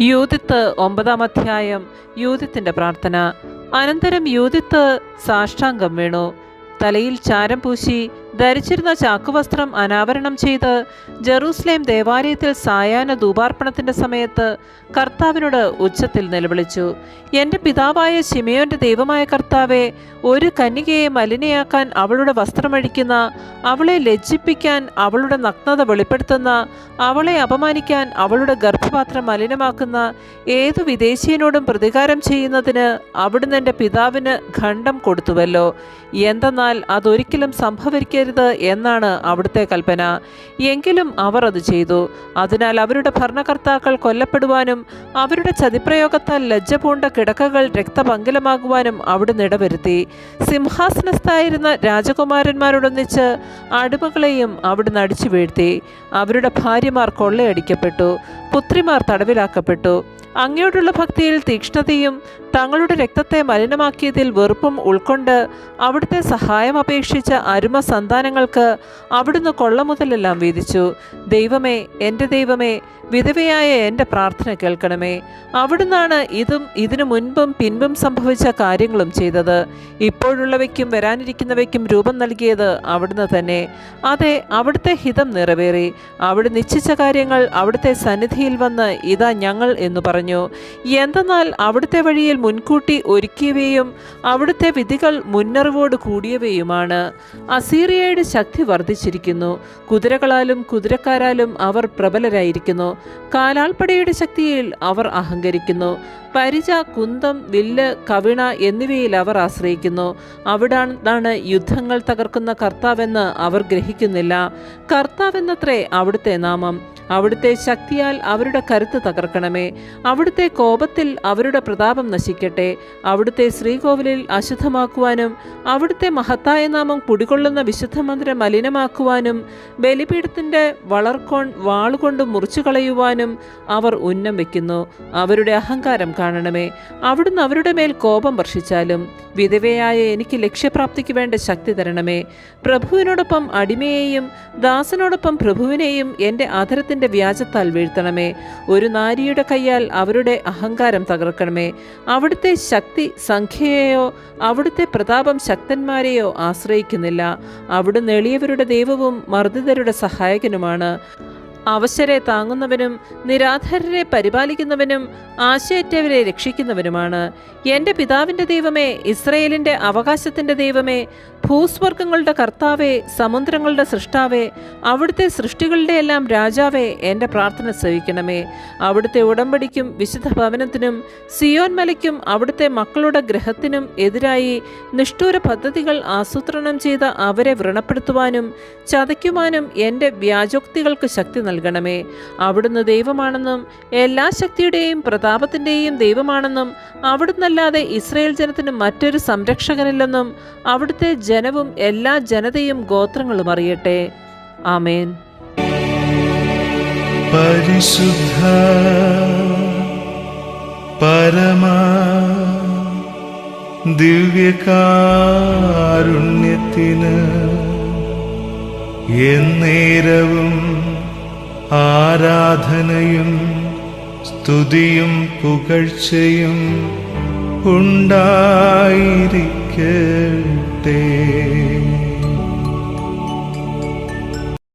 Judith ഒമ്പതാം അധ്യായം യൂതിത്തിന്റെ പ്രാർത്ഥന. അനന്തരം യൂതിത്ത് സാഷ്ടാംഗം വീണു. തലയിൽ ചാരം പൂശി ധരിച്ചിരുന്ന ചാക്കുവസ്ത്രം അനാവരണം ചെയ്ത് ജെറൂസലേം ദേവാലയത്തിൽ സായാഹ്ന ധൂപാർപ്പണത്തിന്റെ സമയത്ത് കർത്താവിനോട് ഉച്ചത്തിൽ നിലവിളിച്ചു. എന്റെ പിതാവായ ശിമയോന്റെ ദൈവമായ കർത്താവെ ഒരു കന്യകയെ മലിനയാക്കാൻ അവളുടെ വസ്ത്രമഴിക്കുന്ന അവളെ ലജ്ജിപ്പിക്കാൻ അവളുടെ നഗ്നത വെളിപ്പെടുത്തുന്ന അവളെ അപമാനിക്കാൻ അവളുടെ ഗർഭപാത്രം മലിനമാക്കുന്ന ഏതു വിദേശീയനോടും പ്രതികാരം ചെയ്യുന്നതിന് അവിടുന്ന് എന്റെ പിതാവിന് ഖണ്ഡം കൊടുത്തുവല്ലോ. എന്തെന്നാൽ അതൊരിക്കലും സംഭവിക്കരുത് എന്നാണ് അവിടുത്തെ കൽപ്പന. എങ്കിലും അവർ അത് ചെയ്തു. അതിനാൽ അവരുടെ ഭരണകർത്താക്കൾ കൊല്ലപ്പെടുവാനും അവരുടെ ചതിപ്രയോഗത്താൽ ലജ്ജ പൂണ്ട കിടക്കകൾ രക്തപങ്കിലമാകുവാനും അവിടുന്ന് ഇടവരുത്തി. സിംഹാസനസ്ഥായിരുന്ന രാജകുമാരന്മാരോടൊന്നിച്ച് അടിമകളെയും അവിടുന്ന് അടിച്ചു വീഴ്ത്തി. അവരുടെ ഭാര്യമാർ കൊള്ളയടിക്കപ്പെട്ടു. പുത്രിമാർ തടവിലാക്കപ്പെട്ടു. അങ്ങയോടുള്ള ഭക്തിയിൽ തീക്ഷ്ണതയും തങ്ങളുടെ രക്തത്തെ മലിനമാക്കിയതിൽ വെറുപ്പും ഉൾക്കൊണ്ട് അവിടുത്തെ സഹായം അപേക്ഷിച്ച അരുമ സന്താനങ്ങൾക്ക് അവിടുന്ന് കൊള്ള മുതലെല്ലാം വീതിച്ചു. ദൈവമേ എന്റെ ദൈവമേ വിധവയായ എന്റെ പ്രാർത്ഥന കേൾക്കണമേ. അവിടുന്നാണ് ഇതും ഇതിനു മുൻപും പിൻപും സംഭവിച്ച കാര്യങ്ങളും ചെയ്തത്. ഇപ്പോഴുള്ളവയ്ക്കും വരാനിരിക്കുന്നവയ്ക്കും രൂപം നൽകിയത് അവിടുന്ന് തന്നെ. അതെ അവിടുത്തെ ഹിതം നിറവേറി. അവിടെ നിശ്ചിച്ച കാര്യങ്ങൾ അവിടുത്തെ സന്നിധിയിൽ വന്ന് ഇതാ ഞങ്ങൾ എന്ന് പറഞ്ഞു. എന്തെന്നാൽ അവിടുത്തെ വഴിയിൽ മുൻകൂട്ടി ഒരുക്കിയവയും അവിടുത്തെ വിധികൾ മുന്നറിവോട് കൂടിയവയുമാണ്. അസീറിയയുടെ ശക്തി വർദ്ധിച്ചിരിക്കുന്നു. കുതിരകളാലും കുതിരക്കാരാലും അവർ പ്രബലരായിരിക്കുന്നു. കാലാൾപ്പടയുടെ ശക്തിയിൽ അവർ അഹങ്കരിക്കുന്നു. പരിച കുന്തം വില്ല് കവിണ എന്നിവയിൽ അവർ ആശ്രയിക്കുന്നു. അവിടാണ് യുദ്ധങ്ങൾ തകർക്കുന്ന കർത്താവെന്ന് അവർ ഗ്രഹിക്കുന്നില്ല. കർത്താവെന്നത്രേ അവിടുത്തെ നാമം. അവിടുത്തെ ശക്തിയാൽ അവരുടെ കരുത്ത് തകർക്കണമേ. അവിടുത്തെ കോപത്തിൽ അവരുടെ പ്രതാപം നശിക്കട്ടെ. അവിടുത്തെ ശ്രീകോവിലിൽ അശുദ്ധമാക്കുവാനും അവിടുത്തെ മഹത്തായ നാമം കുടികൊള്ളുന്ന വിശുദ്ധ മന്ദിരം മലിനമാക്കുവാനും ബലിപീഠത്തിന്റെ വളർക്കോൺ വാളുകൊണ്ട് മുറിച്ചു കളയുവാനും അവർ ഉന്നം വയ്ക്കുന്നു അവരുടെ അഹങ്കാരം കാണണമേ. അവിടുന്ന് അവരുടെ മേൽ കോപം വർഷിച്ചാലും വിധവയായ എനിക്ക് ലക്ഷ്യപ്രാപ്തിക്ക് വേണ്ട ശക്തി തരണമേ. പ്രഭുവിനോടൊപ്പം അടിമയെയും ദാസനോടൊപ്പം പ്രഭുവിനെയും എന്റെ അധരത്തിന്റെ വ്യാജത്താൽ വീഴ്ത്തണമേ. ഒരു നാരിയുടെ കൈയാൽ അവരുടെ അഹങ്കാരം തകർക്കണമേ. അവിടുത്തെ ശക്തി സംഖ്യയെയോ അവിടുത്തെ പ്രതാപം ശക്തന്മാരെയോ ആശ്രയിക്കുന്നില്ല. അവിടുന്ന് എളിയവരുടെ ദൈവവും മർദ്ദിതരുടെ സഹായകനുമാണ്. അവശരെ താങ്ങുന്നവനും നിരാധരരെ പരിപാലിക്കുന്നവനും ആശയറ്റവരെ രക്ഷിക്കുന്നവനുമാണ്. എന്റെ പിതാവിന്റെ ദൈവമേ ഇസ്രയേലിന്റെ അവകാശത്തിന്റെ ദൈവമേ ഭൂസ്വർഗങ്ങളുടെ കർത്താവേ സമുദ്രങ്ങളുടെ സൃഷ്ടാവേ അവിടുത്തെ സൃഷ്ടികളുടെ എല്ലാം രാജാവേ എന്റെ പ്രാർത്ഥന സഹിക്കണമേ. അവിടുത്തെ ഉടമ്പടിക്കും വിശുദ്ധ ഭവനത്തിനും സിയോൻ മലയ്ക്കും അവിടുത്തെ മക്കളുടെ ഗ്രഹത്തിനും എതിരായി നിഷ്ഠൂര പദ്ധതികൾ ആസൂത്രണം ചെയ്ത അവരെ വ്രണപ്പെടുത്തുവാനും ചതയ്ക്കുവാനും എന്റെ വ്യാജോക്തികൾക്ക് ശക്തി നൽകണമേ. അവിടുന്ന് ദൈവമാണെന്നും എല്ലാ ശക്തിയുടെയും പ്രതാപത്തിന്റെയും ദൈവമാണെന്നും അവിടുന്നല്ലാതെ ഇസ്രയേൽ ജനത്തിന് മറ്റൊരു സംരക്ഷകനില്ലെന്നും അവിടുത്തെ ജനവും എല്ലാ ജനതയും ഗോത്രങ്ങളും അറിയട്ടെ. ആമേൻ. പരിശുദ്ധ പരമാ ദിവ്യകാരുണ്യത്തിന് എന്നേരവും ആരാധനയും സ്തുതിയും പുകഴ്ചയും te